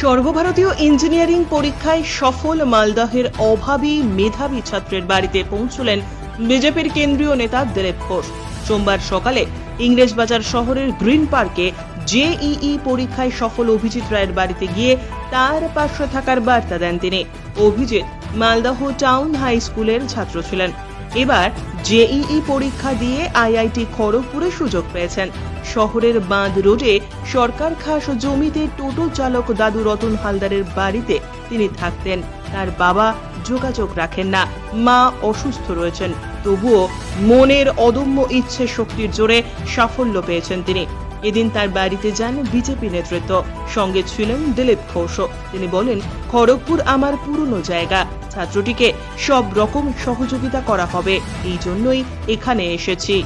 সর্বভারতীয় ইঞ্জিনিয়ারিং পরীক্ষায় সফল মালদহের অভাবী মেধাবী ছাত্রের বাড়িতে পৌঁছলেন বিজেপির কেন্দ্রীয় নেতা দিলীপ ঘোষ। সোমবার সকালে ইংরেজবাজার শহরের গ্রিন পার্কে জেইই পরীক্ষায় সফল অভিজিৎ রায়ের বাড়িতে গিয়ে তার পাশে থাকার বার্তা দেন তিনি। অভিজিৎ মালদহ টাউন হাই স্কুলের ছাত্র ছিলেন। এবার জেইই পরীক্ষা দিয়ে আইআইটি খড়গপুরে সুযোগ পেয়েছেন। শহরের বাঁধ রোডে সরকার খাস জমিতে টোটো চালক দাদু রতন হালদারের বাড়িতে তিনি থাকতেন। তার বাবা যোগাযোগ রাখেন না। মা অসুস্থ রয়েছেন। তবুও মনের অদম্য ইচ্ছে শক্তির জোরে সাফল্য পেয়েছেন তিনি। এদিন তার বাড়িতে যান বিজেপি নেতৃত্ব। সঙ্গে ছিলেন দিলীপ ঘোষও তিনি বলেন খড়গপুর আমার পুরনো জায়গা। ছাত্রটিকে সব রকম সহযোগিতা করা হবে। এই জন্যই এখানে এসেছি।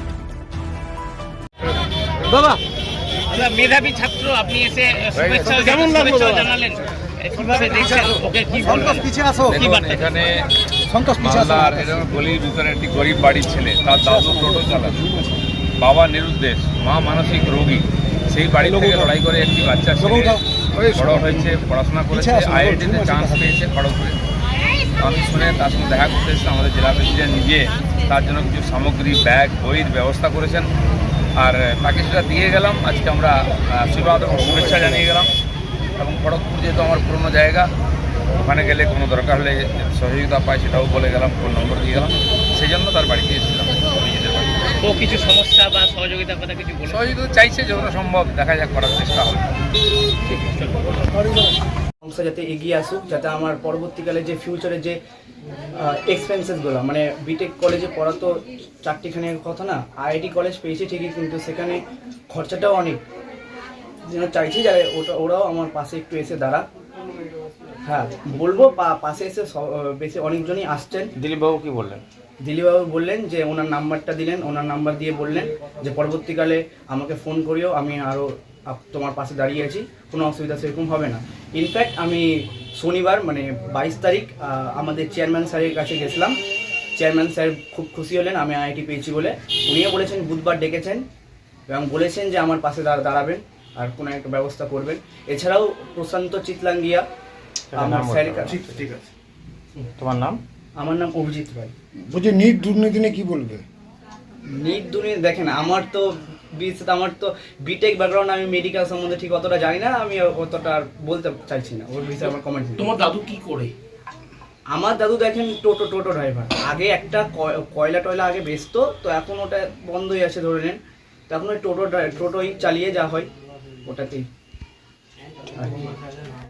বাবা! মেধাবী ছাত্র আপনি এসে শুভেচ্ছা? জানালেন? কীভাবে দেখছেন? ওকে কি সন্তোষ পিছিয়ে আসো কি দেখুন এখানে সন্তোষ গলির ভিতরে একটি গরিব বাড়ির ছেলে তার দাদু টোটো চালাতো বাবা নিরুদ্দেশ মা মানসিক রোগী। সেই বাড়ি থেকে লড়াই করে একটি বাচ্চা ছেলে বড় হয়েছে পড়াশোনা করেছে আইআইটিতে চান্স পেয়েছে খড়গপুরে। আমি শুনে তার সঙ্গে দেখা করতে এসেছিলাম আমাদের জেলা প্রেসিডেন্ট নিজে। তার জন্য কিছু সামগ্রী ব্যাগ বইয়ের ব্যবস্থা করেছেন। আর তাকে সেটা দিয়ে গেলাম। আজকে আমরা আশীর্বাদ এবং শুভেচ্ছা জানিয়ে গেলাম। এবং খড়গপুর যেহেতু আমার পুরনো জায়গা ওখানে গেলে কোনো দরকার হলে সহযোগিতা পাই সেটাও বলে গেলাম ফোন নম্বর দিয়ে গেলাম। সেই জন্য তার বাড়িতে এসেছিলাম। ও কিছু সমস্যা বা সহযোগিতার কথা কিছু বলে সহযোগিতা চাইছে যতটা সম্ভব দেখা যাক করার চেষ্টা হবে। সংস্থা যাতে এগিয়ে আসুক যাতে আমার পরবর্তীকালে যে ফিউচারে যে এক্সপেন্সেসগুলো মানে বিটেক কলেজে পড়া তো চারটিখানে কথা না আইআইটি কলেজ পেয়েছি ঠিকই কিন্তু সেখানে খরচাটাও অনেক। যেন চাইছি যে ওটা ওরাও আমার পাশে একটু এসে দাঁড়া হ্যাঁ বলব পা- পাশে এসে স- বেশি অনেকজনই আসছেন। দিলীপবাবু কি বললেন? দিলীপবাবু বললেন যে ওনার নাম্বারটা দিলেন ওনার নাম্বার দিয়ে বললেন যে পরবর্তীকালে আমাকে ফোন করিও আমি আরও তোমার পাশে দাঁড়িয়ে আছি কোনো অসুবিধা সেরকম হবে না। ইনফ্যাক্ট আমি শনিবার মানে বাইশ তারিখ আমাদের চেয়ারম্যান স্যারের কাছে গেছিলাম। চেয়ারম্যান স্যার খুব খুশি হলেন আমি আইআইটি পেয়েছি বলে। উনিও বলেছেন বুধবার ডেকেছেন। এবং বলেছেন যে আমার পাশে দাঁড়- দাঁড়াবেন আর কোনো একটা ব্যবস্থা করবেন। এছাড়াও প্রশান্ত চিতলাঙ্গিয়া আমার স্যারের কাছে ঠিক আছে তোমার নাম? আমার নাম অভিজিৎ রায়। বলছি নিট দুর্নীতি নিয়ে কি বলবে? নিট দুনিয়া দেখেন আমার তো বিশেষত আমার তো বিটেক ব্যাকগ্রাউন্ড আমি মেডিকেল সম্বন্ধে ঠিক অতটা জানি না আমি অতটা আর বলতে চাইছি না। ওর বিষয়ে আমার কমেন্ট তোমার দাদু কি করে? আমার দাদু দেখেন টোটো টোটো ড্রাইভার আগে একটা কয়- কয়লা টয়লা আগে বেচতো তো এখন ওটা বন্ধই আছে ধরে নেন। তো এখন ওই টোটো টোটোই চালিয়ে যা হয় ওটাতেই।